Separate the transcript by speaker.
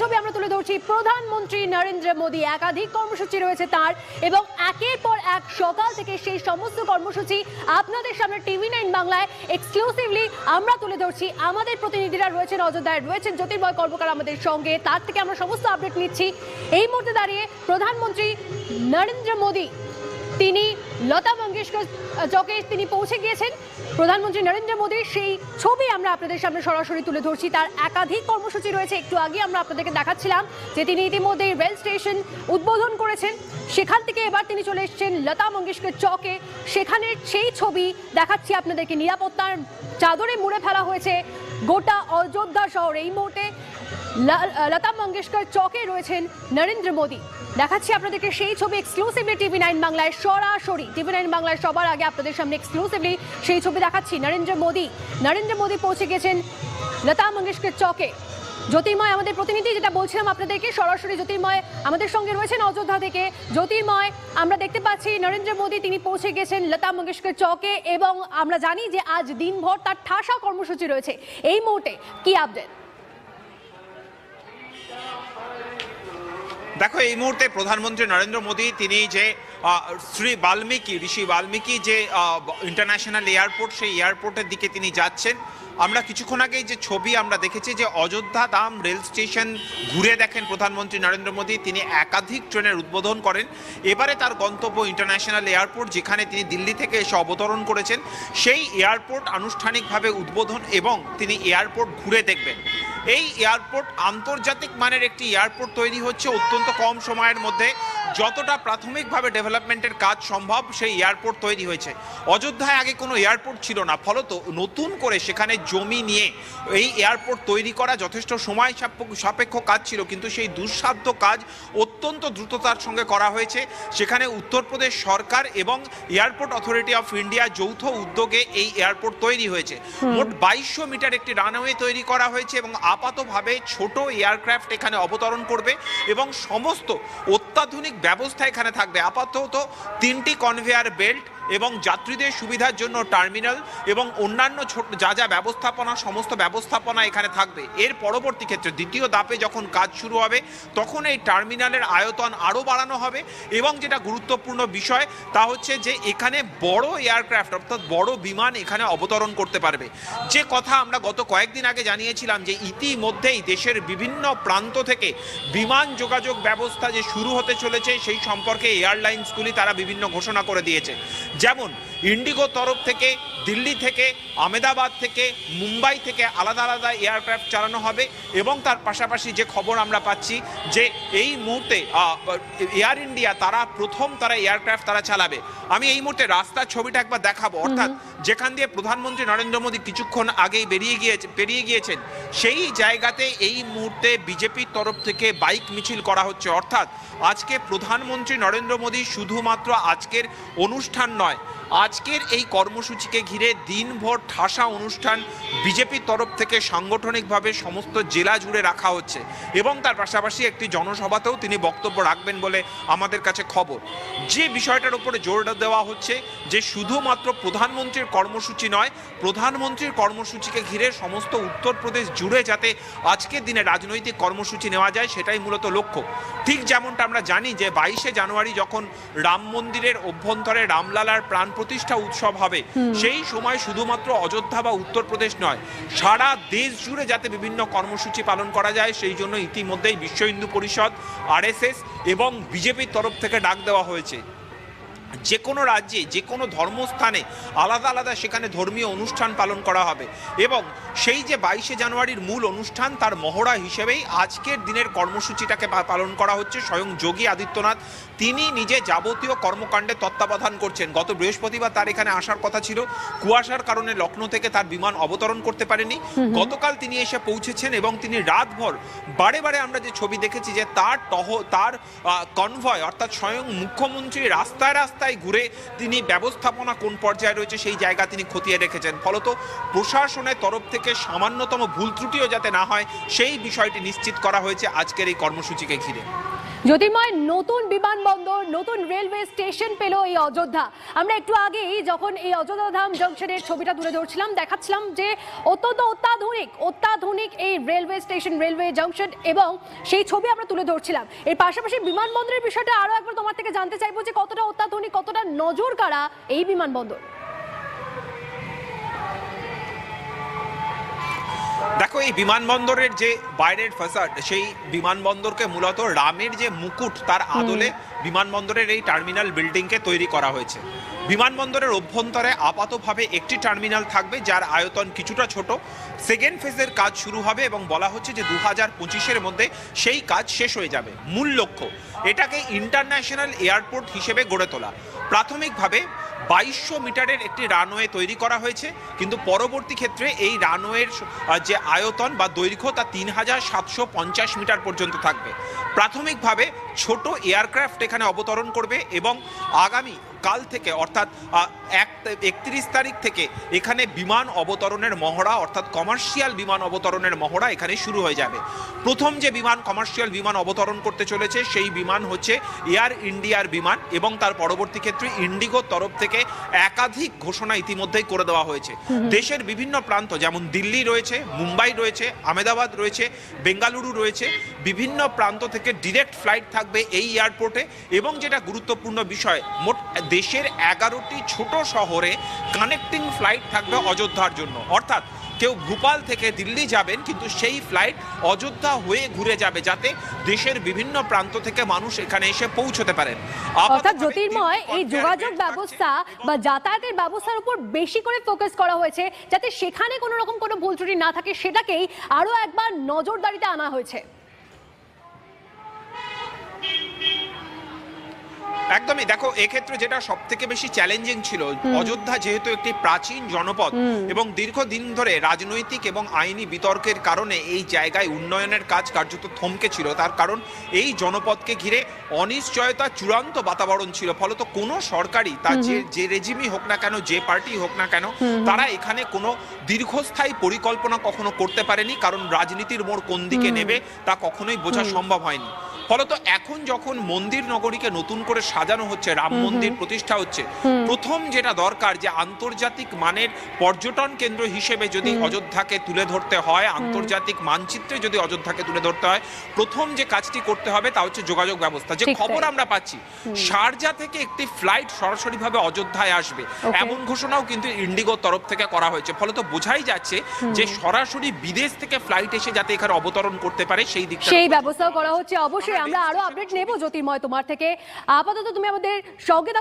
Speaker 1: ছবি আমরা তুলে ধরছি। প্রধানমন্ত্রী নরেন্দ্র মোদী একাধিক কর্মসূচি রয়েছে তার এবং একের পর এক সকাল থেকে সেই সমস্ত কর্মসূচি আপনাদের সামনে টিভি নাইন বাংলায় এক্সক্লুসিভলি আমরা তুলে ধরছি। আমাদের প্রতিনিধিরা রয়েছেন অযোধ্যায়, রয়েছেন জ্যোতির্ময় কর্মকার আমাদের সঙ্গে। তার থেকে আমরা সমস্ত আপডেট নিচ্ছি। এই মুহূর্তে দাঁড়িয়ে প্রধানমন্ত্রী নরেন্দ্র মোদী, তিনি লতা মঙ্গেশকর চকে তিনি পৌঁছে গিয়েছেন। প্রধানমন্ত্রী নরেন্দ্র মোদীর সেই ছবি আমরা আপনাদের সামনে সরাসরি তুলে ধরছি। তার একাধিক কর্মসূচি রয়েছে। একটু আগে আমরা আপনাদেরকে দেখাচ্ছিলাম যে তিনি ইতিমধ্যে রেল স্টেশন উদ্বোধন করেছেন। সেখান থেকে এবার তিনি চলে এসেছেন লতা মঙ্গেশকর চকে। সেখানের সেই ছবি দেখাচ্ছি আপনাদেরকে। নিরাপত্তার চাদরে মুড়ে ফেলা হয়েছে গোটা অযোধ্যা শহর। এই মুহূর্তে লতা মঙ্গেশকর চকে রয়েছেন নরেন্দ্র মোদী। দেখাচ্ছি আপনাদেরকে সেই ছবি এক্সক্লুসিভলি টিভি নাইন বাংলায় সরাসরি। টিভি নাইন বাংলায় সবার আগে আপনাদের সামনে এক্সক্লুসিভলি সেই ছবি দেখাচ্ছি নরেন্দ্র মোদী। নরেন্দ্র মোদী পৌঁছে গেছেন লতা মঙ্গেশকর চকে। জ্যোতির্ময়, আমাদের প্রতিনিধি যেটা বলছিলাম আপনাদেরকে, সরাসরি জ্যোতির্ময় আমাদের সঙ্গে রয়েছেন অযোধ্যা থেকে। জ্যোতির্ময়, আমরা দেখতে পাচ্ছি নরেন্দ্র মোদী, তিনি পৌঁছে গেছেন লতা মঙ্গেশকর চকে এবং আমরা জানি যে আজ দিনভর তার ঠাসা কর্মসূচি রয়েছে। এই মুহূর্তে কি আপডেট
Speaker 2: দেখো, এই মুহূর্তে প্রধানমন্ত্রী নরেন্দ্র মোদী, তিনি যে শ্রী বাল্মীকি, ঋষি বাল্মীকি যে ইন্টারন্যাশনাল এয়ারপোর্ট সেই এয়ারপোর্টের দিকে তিনি যাচ্ছেন। আমরা কিছুক্ষণ আগেই যে ছবি আমরা দেখেছি যে অযোধ্যা ধাম রেল স্টেশন ঘুরে দেখেন প্রধানমন্ত্রী নরেন্দ্র মোদী, তিনি একাধিক ট্রেনের উদ্বোধন করেন। এবারে তার গন্তব্য ইন্টারন্যাশনাল এয়ারপোর্ট যেখানে তিনি দিল্লি থেকে এসে অবতরণ করেছেন। সেই এয়ারপোর্ট আনুষ্ঠানিকভাবে উদ্বোধন এবং তিনি এয়ারপোর্ট ঘুরে দেখবেন। এই এয়ারপোর্ট আন্তর্জাতিক মানের একটি এয়ারপোর্ট তৈরি হচ্ছে অত্যন্ত কম সময়ের মধ্যে। যতটা প্রাথমিকভাবে ডেভেলপমেন্টের কাজ সম্ভব সেই এয়ারপোর্ট তৈরি হয়েছে। অযোধ্যায় আগে কোনো এয়ারপোর্ট ছিল না ফলত নতুন করে সেখানে জমি নিয়ে এই এয়ারপোর্ট তৈরি করা যথেষ্ট সময় সাপেক্ষ- কাজ ছিল কিন্তু সেই দুঃসাধ্য কাজ অত্যন্ত দ্রুততার সঙ্গে করা হয়েছে। সেখানে উত্তরপ্রদেশ সরকার এবং এয়ারপোর্ট অথরিটি অফ ইন্ডিয়া যৌথ উদ্যোগে এই এয়ারপোর্ট তৈরি হয়েছে। মোট বাইশশো মিটার একটি রানওয়ে তৈরি করা হয়েছে এবং আপাতভাবে ছোট এয়ারক্রাফট এখানে অবতরণ করবে এবং সমস্ত অত্যাধুনিক ব্যবস্থা এখানে থাকবে। আপাতত তিনটি কনভেয়ার বেল্ট এবং যাত্রীদের সুবিধার জন্য টার্মিনাল এবং অন্যান্য ছোট যা যা ব্যবস্থাপনা, সমস্ত ব্যবস্থাপনা এখানে থাকবে। এর পরবর্তী ক্ষেত্রে দ্বিতীয় দাপে যখন কাজ শুরু হবে, তখন এই টার্মিনালের আয়তন আরও বাড়ানো হবে এবং যেটা গুরুত্বপূর্ণ বিষয়, তা হচ্ছে যে এখানে বড় এয়ারক্রাফট অর্থাৎ বড় বিমান এখানে অবতরণ করতে পারবে। যে কথা আমরা গত কয়েকদিন আগে জানিয়েছিলাম যে ইতিমধ্যেই দেশের বিভিন্ন প্রান্ত থেকে বিমান যোগাযোগ ব্যবস্থা যে শুরু হতে চলেছে, সেই সম্পর্কে এয়ারলাইন্সগুলি তারা বিভিন্ন ঘোষণা করে দিয়েছে। যেমন ইন্ডিগো তরফ থেকে দিল্লি থেকে আমেদাবাদ থেকে মুম্বাই থেকে আলাদা আলাদা এয়ারক্রাফট চালানো হবে এবং তার পাশাপাশি যে খবর আমরা পাচ্ছি যে এই মুহূর্তে এয়ার ইন্ডিয়া তারা প্রথম তারা এয়ারক্রাফট তারা চালাবে। আমি এই মুহূর্তে রাস্তার ছবিটা একবার দেখাবো। অর্থাৎ যেখান দিয়ে প্রধানমন্ত্রী নরেন্দ্র মোদী কিছুক্ষণ আগেই বেরিয়ে গিয়েছে পেরিয়ে গিয়েছেন সেই জায়গাতে এই মুহূর্তে বিজেপির তরফ থেকে বাইক মিছিল করা হচ্ছে। অর্থাৎ আজকে প্রধানমন্ত্রী নরেন্দ্র মোদী শুধুমাত্র আজকের অনুষ্ঠান নয় নয় আজকের এই কর্মসূচিকে ঘিরে দিনভর ঠাসা অনুষ্ঠান বিজেপির তরফ থেকে সাংগঠনিকভাবে সমস্ত জেলা জুড়ে রাখা হচ্ছে এবং তার পাশাপাশি একটি জনসভাতেও তিনি বক্তব্য রাখবেন বলে আমাদের কাছে খবর। যে বিষয়টার উপরে জোর দেওয়া হচ্ছে, যে শুধুমাত্র প্রধানমন্ত্রীর কর্মসূচি নয়, প্রধানমন্ত্রীর কর্মসূচিকে ঘিরে সমস্ত উত্তরপ্রদেশ জুড়ে যাতে আজকের দিনে রাজনৈতিক কর্মসূচি নেওয়া যায়, সেটাই মূলত লক্ষ্য। ঠিক যেমনটা আমরা জানি যে বাইশে জানুয়ারি যখন রাম মন্দিরের অভ্যন্তরে রামলালার প্রাণ প্রতিষ্ঠা উৎসব হবে। সেই সময় শুধুমাত্র অযোধ্যা বা উত্তরপ্রদেশ নয় সারা দেশ জুড়ে যাতে বিভিন্ন কর্মসূচি পালন করা যায় সেই জন্য ইতিমধ্যেই বিশ্ব হিন্দু পরিষদ আরএসএস এবং বিজেপির তরফ থেকে ডাক দেওয়া হয়েছে। যে কোনো রাজ্যে যে কোনো ধর্মস্থানে আলাদা আলাদা সেখানে ধর্মীয় অনুষ্ঠান পালন করা হবে। এবং সেই যে বাইশে জানুয়ারির মূল অনুষ্ঠান তার মহড়া হিসেবেই আজকের দিনের কর্মসূচিটাকে পালন করা হচ্ছে। স্বয়ং যোগী আদিত্যনাথ তিনি নিজে যাবতীয় কর্মকাণ্ডে তত্ত্বাবধান করছেন। গত বৃহস্পতিবার তার এখানে আসার কথা ছিল। কুয়াশার কারণে লখনৌ থেকে তার বিমান অবতরণ করতে পারেনি। গতকাল তিনি এসে পৌঁছেছেন এবং তিনি রাতভর বারে বারে আমরা যে ছবি দেখেছি যে তার টহ তার কনভয় অর্থাৎ স্বয়ং মুখ্যমন্ত্রী রাস্তায় রাস্তায় ঘুরে তিনি ব্যবস্থাপনা কোন পর্যায়ে রয়েছে সেই জায়গা তিনি খতিয়ে রেখেছেন ফলত প্রশাসনের তরফ থেকে সামান্যতম ভুল ত্রুটিও যাতে না হয়, সেই বিষয়টি নিশ্চিত করা হয়েছে আজকের এই কর্মসূচিকে ঘিরে।
Speaker 1: জ্যোতির্ময়, নতুন বিমানবন্দর, নতুন রেলওয়ে স্টেশন পেল এই অযোধ্যা। আমরা একটু আগেই যখন এই অযোধ্যা ধাম জংশনের ছবিটা তুলে ধরছিলাম, দেখাচ্ছিলাম যে অত্যন্ত অত্যাধুনিক অত্যাধুনিক এই রেলওয়ে স্টেশন, রেলওয়ে জংশন এবং সেই ছবি আমরা তুলে ধরছিলাম। এর পাশাপাশি বিমানবন্দরের বিষয়টা আরও একবার তোমার থেকে জানতে চাইব যে কতটা অত্যাধুনিক, কতটা নজর কাড়া এই বিমানবন্দর।
Speaker 2: দেখো এই বিমানবন্দরের যে বাইরের ফাসাড সেই বিমানবন্দরকে মূলত রামের যে মুকুট তার আদলে বিমানবন্দরের এই টার্মিনাল বিল্ডিংকে তৈরি করা হয়েছে। বিমানবন্দরের অভ্যন্তরে আপাতভাবে একটি টার্মিনাল থাকবে যার আয়তন কিছুটা ছোট। সেকেন্ড ফেজের কাজ শুরু হবে এবং বলা হচ্ছে যে দু হাজার পঁচিশের মধ্যে সেই কাজ শেষ হয়ে যাবে। মূল লক্ষ্য এটাকে ইন্টারন্যাশনাল এয়ারপোর্ট হিসেবে গড়ে তোলা। প্রাথমিকভাবে বাইশশো মিটারের একটি রানওয়ে তৈরি করা হয়েছে, কিন্তু পরবর্তী ক্ষেত্রে এই রানওয়ের যে আয়তন বা দৈর্ঘ্য তা তিন হাজার সাতশো পঞ্চাশ মিটার পর্যন্ত থাকবে। প্রাথমিকভাবে ছোট এয়ারক্রাফট এখানে অবতরণ করবে এবং আগামী কাল থেকে অর্থাৎ এক একত্রিশ তারিখ থেকে এখানে বিমান অবতরণের মহড়া অর্থাৎ কমার্শিয়াল বিমান অবতরণের মহড়া এখানে শুরু হয়ে যাবে। প্রথম যে বিমান কমার্শিয়াল বিমান অবতরণ করতে চলেছে সেই বিমান হচ্ছে এয়ার ইন্ডিয়ার বিমান এবং তার পরবর্তী ক্ষেত্রে ইন্ডিগোর তরফ থেকে একাধিক ঘোষণা ইতিমধ্যেই করে দেওয়া হয়েছে। দেশের বিভিন্ন প্রান্ত যেমন দিল্লি রয়েছে মুম্বাই রয়েছে আহমেদাবাদ রয়েছে বেঙ্গালুরু রয়েছে বিভিন্ন প্রান্ত থেকে ডিরেক্ট ফ্লাইট থাকবে এই এয়ারপোর্টে। এবং যেটা গুরুত্বপূর্ণ বিষয় মোট দেশের এগারোটি ছোট শহরে কানেক্টিং ফ্লাইট থাকবে অযোধ্যার জন্য। অর্থাৎ কেউ ভূপাল থেকে দিল্লি যাবেন কিন্তু সেই ফ্লাইট অযোধ্যা হয়ে ঘুরে যাবে যাতে দেশের বিভিন্ন প্রান্ত থেকে মানুষ এখানে এসে পৌঁছতে পারেন।
Speaker 1: অর্থাৎ জ্যোতির্ময় এই যোগাযোগ ব্যবস্থা বা যাতায়াতের ব্যবস্থার উপর বেশি করে ফোকাস করা হয়েছে যাতে সেখানে কোনো রকম কোনো ভুল ত্রুটি না থাকে সেটাকেই আরও একবার নজরদারিতে আনা হয়েছে।
Speaker 2: একদমই। দেখো এক্ষেত্রে যেটা সব থেকে বেশি চ্যালেঞ্জিং ছিল অযোধ্যা যেহেতু একটি প্রাচীন জনপদ এবং দীর্ঘদিন ধরে রাজনৈতিক এবং আইনি বিতর্কের কারণে এই জায়গায় উন্নয়নের কাজ কার্যত থমকে ছিল তার কারণ এই জনপদকে ঘিরে অনিশ্চয়তা চূড়ান্ত বাতাবরণ ছিল। ফলত কোনো সরকারি তার যে যে রেজিমই হোক না কেন যে পার্টি হোক না কেন তারা এখানে কোনো দীর্ঘস্থায়ী পরিকল্পনা কখনো করতে পারেনি কারণ রাজনীতির মোড় কোন দিকে নেবে তা কখনোই বোঝা সম্ভব হয়নি। ফলত এখন যখন মন্দির নগরীকে নতুন করে সাজানো হচ্ছে রাম মন্দির প্রতিষ্ঠা হচ্ছে প্রথম যেটা দরকার যে আন্তর্জাতিক মানের পর্যটন কেন্দ্র হিসেবে যদি অযোধ্যাকে তুলে ধরতে হয় আন্তর্জাতিক মানচিত্রে যদি অযোধ্যাকে তুলে ধরতে হয় প্রথম যে কাজটি করতে হবে তা হচ্ছে যোগাযোগ ব্যবস্থা। যে খবর আমরা পাচ্ছি শারজা থেকে একটি ফ্লাইট সরাসরিভাবে অযোধ্যায় আসবে এমন ঘোষণাও কিন্তু ইন্ডিগোর তরফ থেকে করা হয়েছে। ফলত বোঝাই যাচ্ছে যে সরাসরি বিদেশ থেকে ফ্লাইট এসে যাতে এখানে অবতরণ করতে পারে সেই দিক
Speaker 1: সেই ব্যবস্থাও করা হচ্ছে। অবশ্যই আমরা আরও আপডেট নেব জ্যোতির্ময় তোমার থেকে। আপাতত তুমি আমাদের সঙ্গে